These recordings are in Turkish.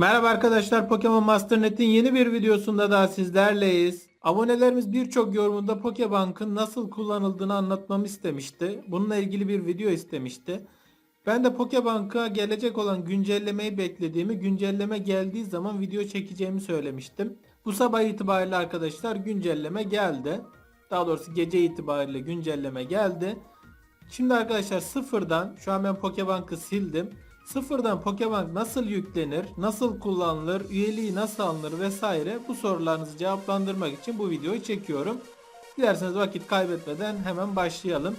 Merhaba arkadaşlar Pokemon Master Net'in yeni bir videosunda daha sizlerleyiz. Abonelerimiz birçok yorumunda Pokebank'ın nasıl kullanıldığını anlatmamı istemişti. Bununla ilgili bir video istemişti. Ben de Pokebank'a gelecek olan güncellemeyi beklediğimi, güncelleme geldiği zaman video çekeceğimi söylemiştim. Bu sabah itibariyle arkadaşlar güncelleme geldi. Daha doğrusu gece itibariyle güncelleme geldi. Şimdi arkadaşlar sıfırdan şu an ben Pokebank'ı sildim. Sıfırdan Pokebank nasıl yüklenir, nasıl kullanılır, üyeliği nasıl alınır vesaire bu sorularınızı cevaplandırmak için bu videoyu çekiyorum. Dilerseniz vakit kaybetmeden hemen başlayalım.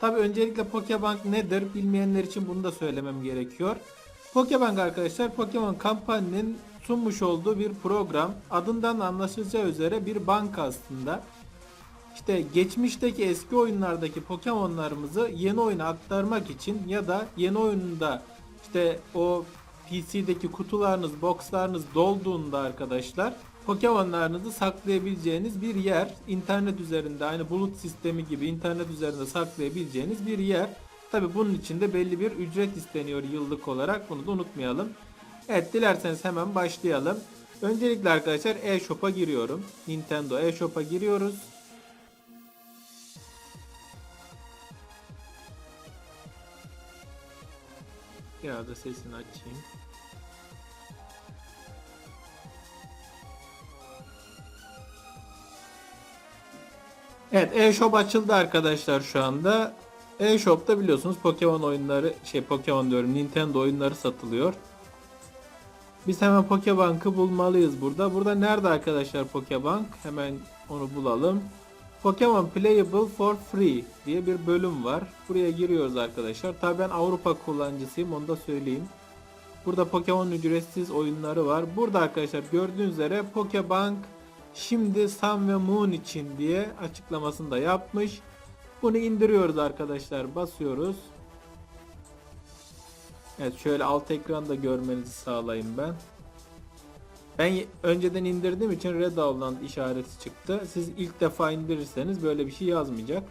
Tabi öncelikle Pokebank nedir bilmeyenler için bunu da söylemem gerekiyor. Pokebank arkadaşlar Pokemon Company'nin sunmuş olduğu bir program. Adından anlaşılacağı üzere bir banka aslında. İşte geçmişteki eski oyunlardaki Pokemon'larımızı yeni oyuna aktarmak için ya da yeni oyunda işte o PC'deki kutularınız, boxlarınız dolduğunda arkadaşlar Pokemon'larınızı saklayabileceğiniz bir yer. internet üzerinde aynı bulut sistemi gibi internet üzerinde saklayabileceğiniz bir yer. Tabi bunun için de belli bir ücret isteniyor yıllık olarak. Bunu da unutmayalım. Evet dilerseniz hemen başlayalım. Öncelikle arkadaşlar e-shop'a giriyorum. Nintendo e-shop'a giriyoruz. Biraz da sesini açayım. Evet e-shop açıldı arkadaşlar şu anda. E-shop'ta biliyorsunuz Pokemon oyunları şey Pokemon diyorum Nintendo oyunları satılıyor. Biz hemen Pokebank'ı bulmalıyız burada. Burada nerede arkadaşlar Pokebank? Hemen onu bulalım. Pokemon Playable for Free diye bir bölüm var. Buraya giriyoruz arkadaşlar. Tabii ben Avrupa kullanıcısıyım onu da söyleyeyim. Burada Pokemon ücretsiz oyunları var. Burada arkadaşlar gördüğünüz üzere Pokebank şimdi Sun ve Moon için diye açıklamasını da yapmış. Bunu indiriyoruz arkadaşlar. Basıyoruz. Evet şöyle alt ekranda görmenizi sağlayayım ben. Ben önceden indirdiğim için Redowland işareti çıktı. Siz ilk defa indirirseniz böyle bir şey yazmayacak.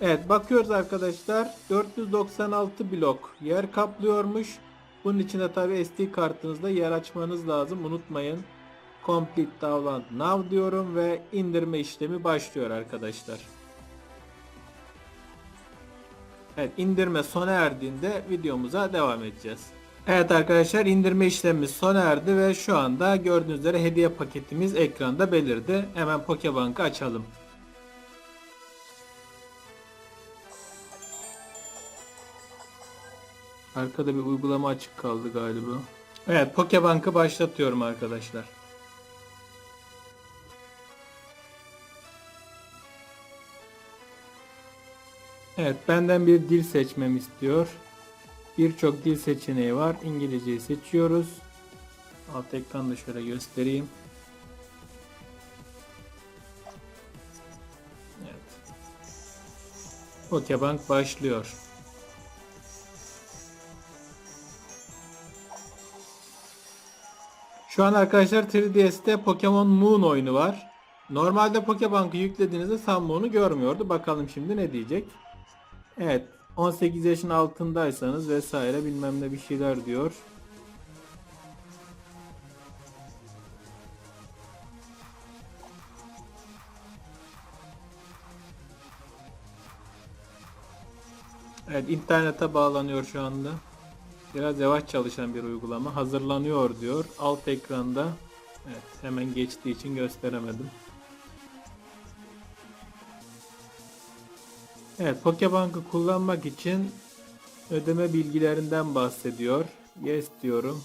Evet bakıyoruz arkadaşlar. 496 blok yer kaplıyormuş. Bunun için de tabi SD kartınızda yer açmanız lazım. Unutmayın. Complete Download Now diyorum ve indirme işlemi başlıyor arkadaşlar. Evet indirme sona erdiğinde videomuza devam edeceğiz. Evet arkadaşlar indirme işlemimiz sona erdi ve şu anda gördüğünüz üzere hediye paketimiz ekranda belirdi. Hemen Pokebank'ı açalım. Arkada bir uygulama açık kaldı galiba. Evet Pokebank'ı başlatıyorum arkadaşlar. Evet benden bir dil seçmemi istiyor. Birçok dil seçeneği var. İngilizceyi seçiyoruz. Alt ekranda şöyle göstereyim. Evet. Pokebank başlıyor. Şu an arkadaşlar 3DS'te Pokemon Moon oyunu var. Normalde Pokebank'ı yüklediğinizde Sun Moon'u görmüyordu. Bakalım şimdi ne diyecek. Evet 18 yaşın altındaysanız vesaire bilmem ne bir şeyler diyor. Evet internete bağlanıyor şu anda. Biraz yavaş çalışan bir uygulama. Hazırlanıyor diyor. Alt ekranda. Evet hemen geçtiği için gösteremedim. Evet, Pokebank'ı kullanmak için ödeme bilgilerinden bahsediyor. Yes diyorum.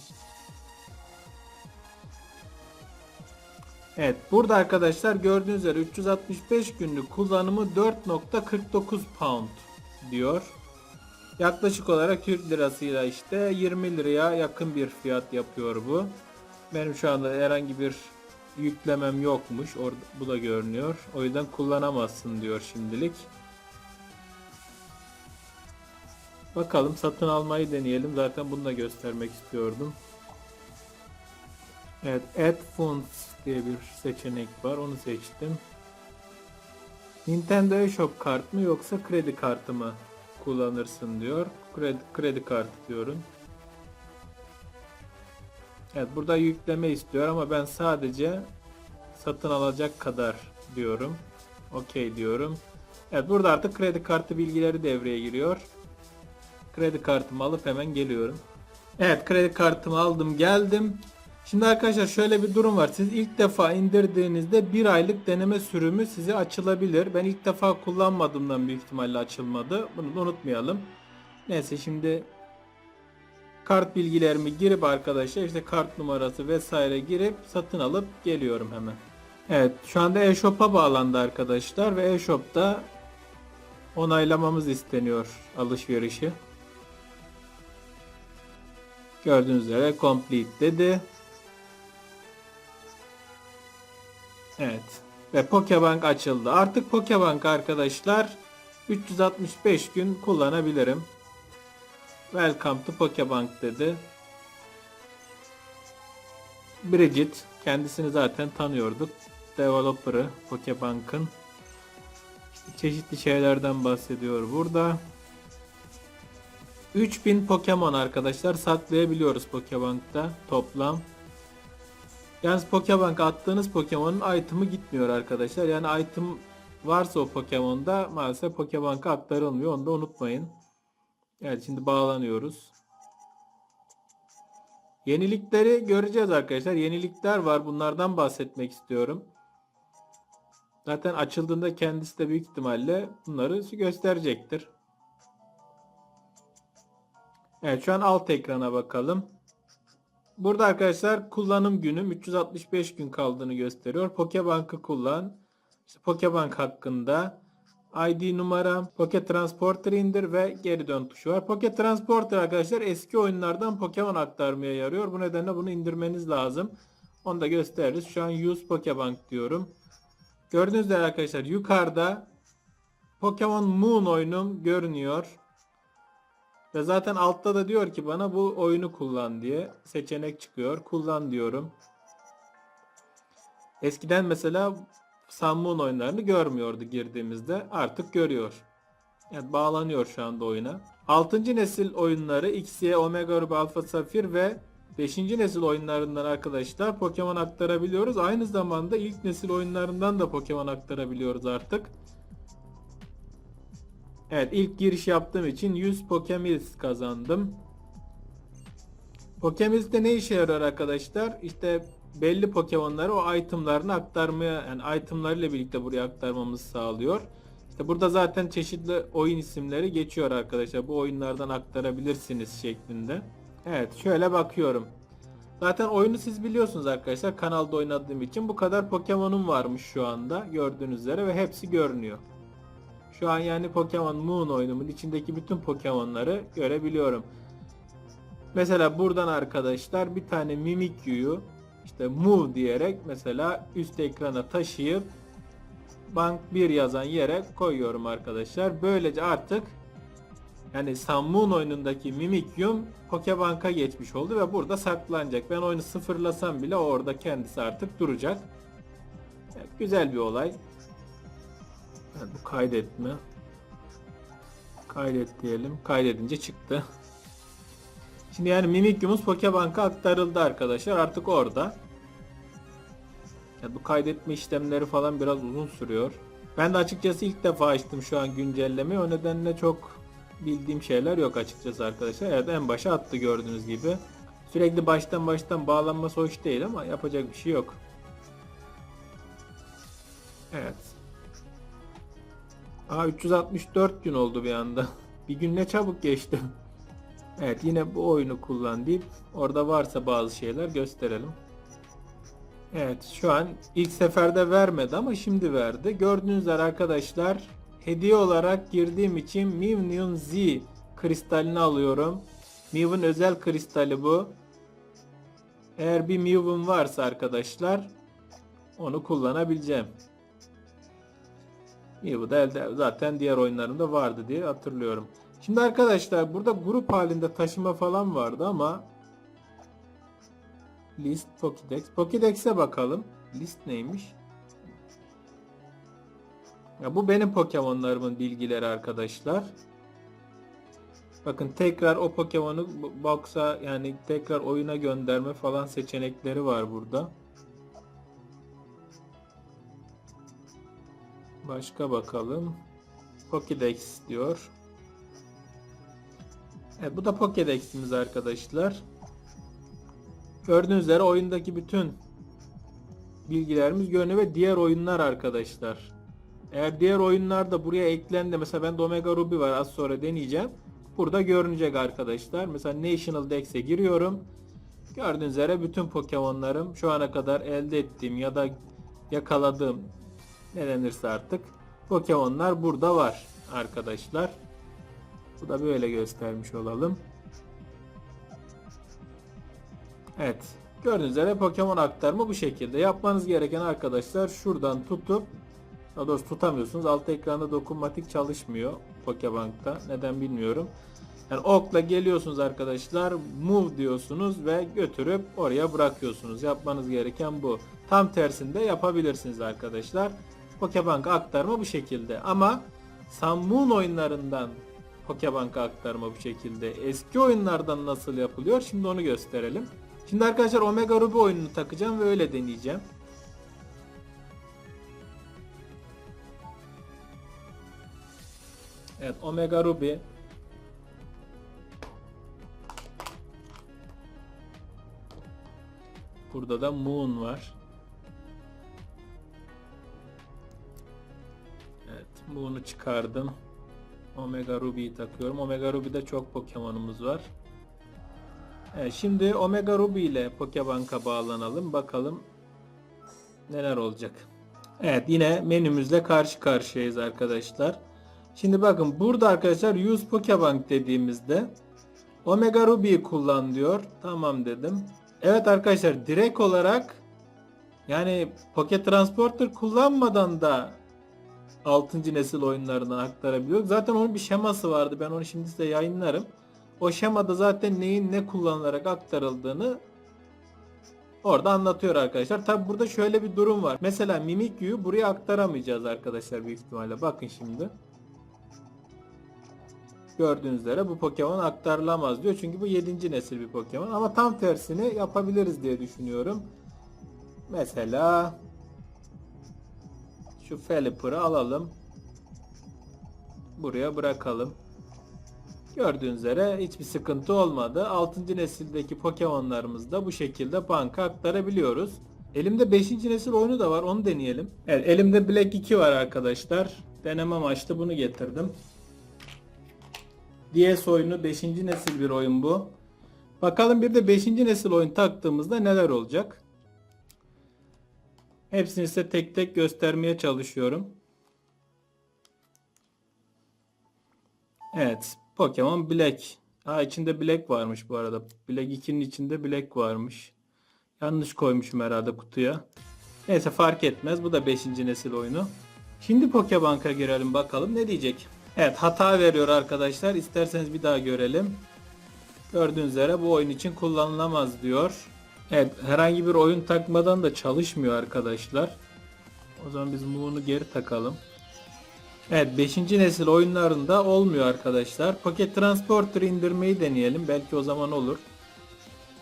Evet, burada arkadaşlar gördüğünüz üzere 365 günlük kullanımı 4.49 pound diyor. Yaklaşık olarak Türk lirasıyla işte 20 liraya yakın bir fiyat yapıyor bu. Benim şu anda herhangi bir yüklemem yokmuş. Orada bu da görünüyor. O yüzden kullanamazsın diyor şimdilik. Bakalım satın almayı deneyelim. Zaten bunu da göstermek istiyordum. Evet, Add Funds diye bir seçenek var. Onu seçtim. Nintendo eShop kart mı yoksa kredi kartı mı kullanırsın diyor. Kredi, kredi kartı diyorum. Evet burada yükleme istiyor ama ben sadece satın alacak kadar diyorum. Okey diyorum. Evet burada artık kredi kartı bilgileri devreye giriyor. Kredi kartımı alıp hemen geliyorum. Evet kredi kartımı aldım geldim. Şimdi arkadaşlar şöyle bir durum var. Siz ilk defa indirdiğinizde bir aylık deneme sürümü size açılabilir. Ben ilk defa kullanmadığımdan büyük ihtimalle açılmadı. Bunu da unutmayalım. Neyse şimdi kart bilgilerimi girip arkadaşlar işte kart numarası vesaire girip satın alıp geliyorum hemen. Evet şu anda e-shop'a bağlandı arkadaşlar ve e-shop'ta onaylamamız isteniyor alışverişi. Gördüğünüz üzere complete dedi. Evet. Ve Pokebank açıldı. Artık Pokebank arkadaşlar 365 gün kullanabilirim. Welcome to Pokebank dedi. Bridget kendisini zaten tanıyorduk. Developer'ı Pokebank'ın. Çeşitli şeylerden bahsediyor burada. 3000 Pokemon arkadaşlar saklayabiliyoruz Pokebank'ta toplam. Yalnız Pokebank'a attığınız Pokemon'un item'ı gitmiyor arkadaşlar. Yani item varsa o Pokemon'da maalesef Pokebank'a aktarılmıyor. Onu da unutmayın. Evet şimdi bağlanıyoruz. Yenilikleri göreceğiz arkadaşlar. Yenilikler var. Bunlardan bahsetmek istiyorum. Zaten açıldığında kendisi de büyük ihtimalle bunları gösterecektir. Evet şu an alt ekrana bakalım. Burada arkadaşlar kullanım günüm 365 gün kaldığını gösteriyor. Pokebank'ı kullan. İşte Pokebank hakkında ID numara, Pocket Transporter indir ve geri dön tuşu var. Pocket Transporter arkadaşlar eski oyunlardan Pokemon aktarmaya yarıyor. Bu nedenle bunu indirmeniz lazım. Onu da gösteririz. Şu an Use Pokebank diyorum. Gördüğünüz üzere arkadaşlar yukarıda Pokemon Moon oyunum görünüyor. Ve zaten altta da diyor ki bana bu oyunu kullan diye seçenek çıkıyor. Kullan diyorum. Eskiden mesela Moon oyunlarını görmüyordu girdiğimizde. Artık görüyor. Yani bağlanıyor şu anda oyuna. 6. nesil oyunları XY, Omega Ruby, Alpha Sapphire ve 5. nesil oyunlarından arkadaşlar Pokemon aktarabiliyoruz. Aynı zamanda ilk nesil oyunlarından da Pokemon aktarabiliyoruz artık. Evet ilk giriş yaptığım için 100 Pokemills kazandım. Pokemills'de ne işe yarıyor arkadaşlar? İşte belli Pokemon'ları o itemlarını aktarmaya yani itemlarıyla birlikte buraya aktarmamızı sağlıyor. İşte burada zaten çeşitli oyun isimleri geçiyor arkadaşlar. Bu oyunlardan aktarabilirsiniz şeklinde. Evet şöyle bakıyorum. Zaten oyunu siz biliyorsunuz arkadaşlar kanalda oynadığım için bu kadar Pokemon'um varmış şu anda gördüğünüz üzere ve hepsi görünüyor. Şu an yani Pokemon Moon oyunumun içindeki bütün Pokemon'ları görebiliyorum. Mesela buradan arkadaşlar bir tane Mimikyu'yu işte Mu diyerek mesela üst ekrana taşıyıp Bank 1 yazan yere koyuyorum arkadaşlar. Böylece artık yani Moon oyunundaki Mimikyu'm Pokebank'a geçmiş oldu ve burada saklanacak. Ben oyunu sıfırlasam bile orada kendisi artık duracak. Güzel bir olay. Evet, bu kaydetme. Kaydet diyelim. Kaydedince çıktı. Şimdi yani Mimikyu'muz Pokebank'a aktarıldı arkadaşlar. Artık orada. Ya bu kaydetme işlemleri falan biraz uzun sürüyor. Ben de açıkçası ilk defa açtım şu an güncellemeyi. O nedenle çok bildiğim şeyler yok açıkçası arkadaşlar. Evet en başa attı gördüğünüz gibi. Sürekli baştan baştan bağlanması hoş değil ama yapacak bir şey yok. Evet. Aa 364 gün oldu bir anda. Bir gün ne çabuk geçti. Evet yine bu oyunu kullan deyip orada varsa bazı şeyler gösterelim. Evet şu an ilk seferde vermedi ama şimdi verdi. Gördüğünüz arkadaşlar hediye olarak girdiğim için Mivnium Z kristalini alıyorum. Mew'un özel kristali bu. Eğer bir Mew'um varsa arkadaşlar onu kullanabileceğim. Mew da elde zaten diğer oyunlarımda vardı diye hatırlıyorum. Şimdi arkadaşlar burada grup halinde taşıma falan vardı ama List Pokédex. Pokédex'e bakalım. List neymiş? Ya bu benim Pokemon'larımın bilgileri arkadaşlar. Bakın tekrar o Pokemon'u box'a yani tekrar oyuna gönderme falan seçenekleri var burada. Başka bakalım. Pokédex diyor. Evet bu da Pokédex'imiz arkadaşlar. Gördüğünüz üzere oyundaki bütün bilgilerimiz görünüyor ve diğer oyunlar arkadaşlar. Eğer diğer oyunlar da buraya eklendi mesela ben Omega Ruby var az sonra deneyeceğim. Burada görünecek arkadaşlar. Mesela National Dex'e giriyorum. Gördüğünüz üzere bütün Pokemon'larım şu ana kadar elde ettiğim ya da yakaladığım ne denirse artık Pokemon'lar burada var arkadaşlar. Bu da böyle göstermiş olalım. Evet. Gördüğünüz üzere Pokemon aktarımı bu şekilde. Yapmanız gereken arkadaşlar şuradan tutup daha doğrusu tutamıyorsunuz. Alt ekranda dokunmatik çalışmıyor Pokebank'ta. Neden bilmiyorum. Yani okla geliyorsunuz arkadaşlar. Move diyorsunuz ve götürüp oraya bırakıyorsunuz. Yapmanız gereken bu. Tam tersinde yapabilirsiniz arkadaşlar. Pokebank aktarma bu şekilde. Ama Sun Moon oyunlarından Pokebank'a aktarma bu şekilde. Eski oyunlardan nasıl yapılıyor? Şimdi onu gösterelim. Şimdi arkadaşlar Omega Ruby oyununu takacağım ve öyle deneyeceğim. Evet Omega Ruby. Burada da Moon var. Moon'u çıkardım. Omega Ruby'yi takıyorum. Omega Ruby'de çok Pokemon'umuz var. Evet, şimdi Omega Ruby ile Pokebank'a bağlanalım. Bakalım neler olacak. Evet yine menümüzle karşı karşıyayız arkadaşlar. Şimdi bakın burada arkadaşlar Use Pokebank dediğimizde Omega Ruby'yi kullan diyor. Tamam dedim. Evet arkadaşlar direkt olarak yani Pocket Transporter kullanmadan da 6. nesil oyunlarından aktarabiliyoruz. Zaten onun bir şeması vardı. Ben onu şimdi size yayınlarım. O şemada zaten neyin ne kullanılarak aktarıldığını orada anlatıyor arkadaşlar. Tabi burada şöyle bir durum var. Mesela Mimikyu'yu buraya aktaramayacağız arkadaşlar büyük ihtimalle. Bakın şimdi. Gördüğünüz üzere bu Pokemon aktarılamaz diyor. Çünkü bu 7. nesil bir Pokemon. Ama tam tersini yapabiliriz diye düşünüyorum. Mesela şu Feliper'ı alalım. Buraya bırakalım. Gördüğünüz üzere hiçbir sıkıntı olmadı. 6. nesildeki Pokemon'larımızı da bu şekilde banka aktarabiliyoruz. Elimde 5. nesil oyunu da var. Onu deneyelim. Evet elimde Black 2 var arkadaşlar. Deneme amaçlı bunu getirdim. DS oyunu 5. nesil bir oyun bu. Bakalım bir de 5. nesil oyun taktığımızda neler olacak. Hepsini size tek tek göstermeye çalışıyorum. Evet. Pokemon Black. Ha içinde Black varmış bu arada. Black 2'nin içinde Black varmış. Yanlış koymuşum herhalde kutuya. Neyse fark etmez. Bu da 5. nesil oyunu. Şimdi Pokebank'a girelim bakalım ne diyecek. Evet hata veriyor arkadaşlar. İsterseniz bir daha görelim. Gördüğünüz üzere bu oyun için kullanılamaz diyor. Evet herhangi bir oyun takmadan da çalışmıyor arkadaşlar. O zaman biz Moon'u geri takalım. Evet 5. nesil oyunlarında olmuyor arkadaşlar. Pocket Transporter indirmeyi deneyelim. Belki o zaman olur.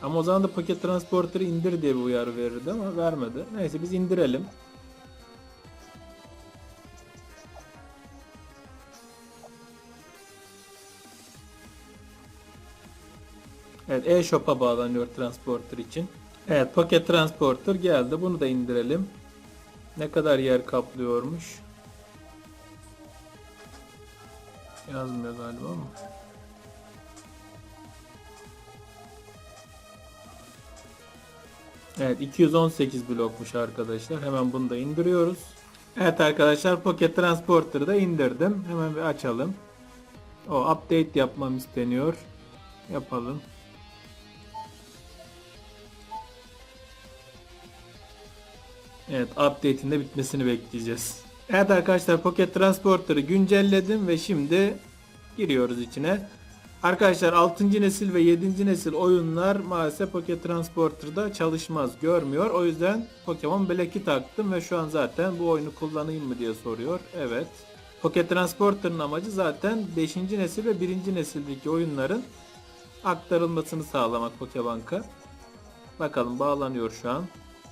Ama o zaman da Pocket Transporter'ı indir diye bir uyarı verirdi ama vermedi. Neyse biz indirelim. Evet e-shop'a bağlanıyor Transporter için. Evet Pocket Transporter geldi. Bunu da indirelim. Ne kadar yer kaplıyormuş. Yazmıyor galiba ama. Evet 218 blokmuş arkadaşlar. Hemen bunu da indiriyoruz. Evet arkadaşlar Pocket Transporter'ı da indirdim. Hemen bir açalım. O update yapmam isteniyor. Yapalım. Evet update'in de bitmesini bekleyeceğiz. Evet arkadaşlar Pocket Transporter'ı güncelledim ve şimdi giriyoruz içine. Arkadaşlar 6. nesil ve 7. nesil oyunlar maalesef Pocket Transporter'da çalışmaz, görmüyor. O yüzden Pokemon Black'i taktım ve şu an zaten bu oyunu kullanayım mı diye soruyor. Evet. Pocket Transporter'ın amacı zaten 5. nesil ve 1. nesildeki oyunların aktarılmasını sağlamak Pokebank'a. Bakalım bağlanıyor şu an.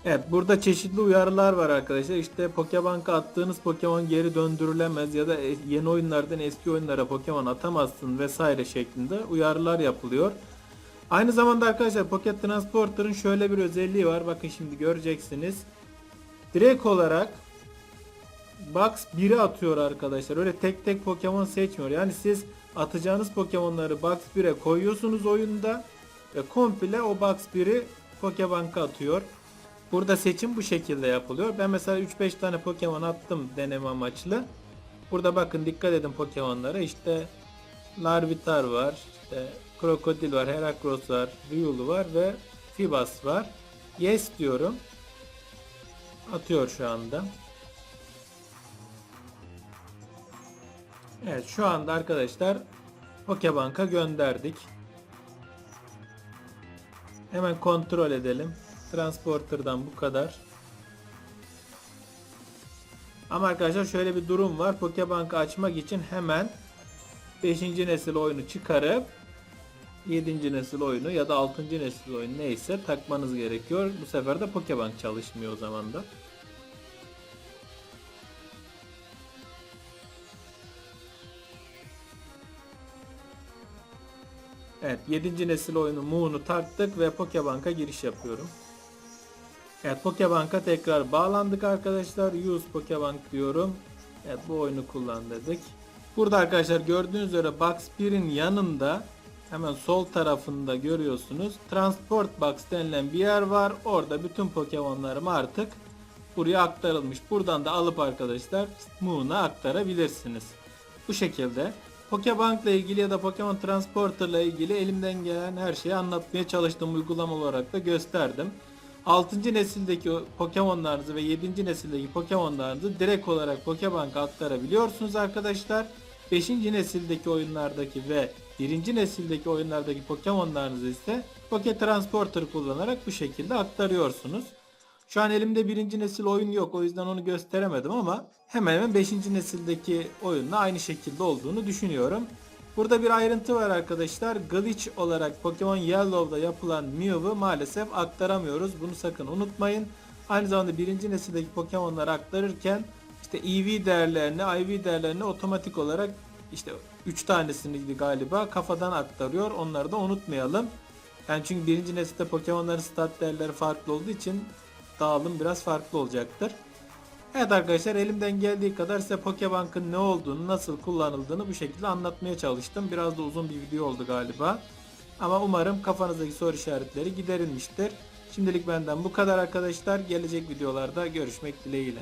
Evet burada çeşitli uyarılar var arkadaşlar. İşte Pokebank'a attığınız Pokemon geri döndürülemez ya da e- yeni oyunlardan eski oyunlara Pokemon atamazsın vesaire şeklinde uyarılar yapılıyor. Aynı zamanda arkadaşlar Pocket Transporter'ın şöyle bir özelliği var. Bakın şimdi göreceksiniz. Direkt olarak Box 1'e atıyor arkadaşlar. Öyle tek tek Pokemon seçmiyor. Yani siz atacağınız Pokemon'ları Box 1'e koyuyorsunuz oyunda ve komple o Box 1'i Pokebank'a atıyor. Burada seçim bu şekilde yapılıyor. Ben mesela 3-5 tane Pokemon attım deneme amaçlı. Burada bakın dikkat edin Pokemon'lara. İşte Larvitar var, işte Krokodil var, Heracross var, Riolu var ve Fibas var. Yes diyorum. Atıyor şu anda. Evet şu anda arkadaşlar Pokebank'a gönderdik. Hemen kontrol edelim. Transporter'dan bu kadar. Ama arkadaşlar şöyle bir durum var. Pokebank'ı açmak için hemen 5. nesil oyunu çıkarıp 7. nesil oyunu ya da 6. nesil oyunu neyse takmanız gerekiyor. Bu sefer de Pokebank çalışmıyor o zaman da. Evet 7. nesil oyunu Moon'u taktık ve Pokebank'a giriş yapıyorum. Evet Pokebank'a tekrar bağlandık arkadaşlar. Use Pokebank diyorum. Evet bu oyunu kullan dedik. Burada arkadaşlar gördüğünüz üzere Box 1'in yanında hemen sol tarafında görüyorsunuz. Transport Box denilen bir yer var. Orada bütün Pokemon'larım artık buraya aktarılmış. Buradan da alıp arkadaşlar Moon'a aktarabilirsiniz. Bu şekilde. Pokebank ile ilgili ya da Pokemon Transporter ile ilgili elimden gelen her şeyi anlatmaya çalıştım. Uygulama olarak da gösterdim. 6. nesildeki Pokemon'larınızı ve 7. nesildeki Pokemon'larınızı direkt olarak Pokebank'a aktarabiliyorsunuz arkadaşlar. 5. nesildeki oyunlardaki ve 1. nesildeki oyunlardaki Pokemon'larınızı ise Pocket Transporter kullanarak bu şekilde aktarıyorsunuz. Şu an elimde birinci nesil oyun yok o yüzden onu gösteremedim ama hemen hemen 5. nesildeki oyunla aynı şekilde olduğunu düşünüyorum. Burada bir ayrıntı var arkadaşlar. Glitch olarak Pokemon Yellow'da yapılan Mew'u maalesef aktaramıyoruz. Bunu sakın unutmayın. Aynı zamanda birinci nesildeki Pokemon'ları aktarırken işte EV değerlerini, IV değerlerini otomatik olarak işte 3 tanesini galiba kafadan aktarıyor. Onları da unutmayalım. Yani çünkü birinci nesilde Pokemon'ların stat değerleri farklı olduğu için dağılım biraz farklı olacaktır. Evet arkadaşlar elimden geldiği kadar size Pokebank'ın ne olduğunu, nasıl kullanıldığını bu şekilde anlatmaya çalıştım. Biraz da uzun bir video oldu galiba. Ama umarım kafanızdaki soru işaretleri giderilmiştir. Şimdilik benden bu kadar arkadaşlar. Gelecek videolarda görüşmek dileğiyle.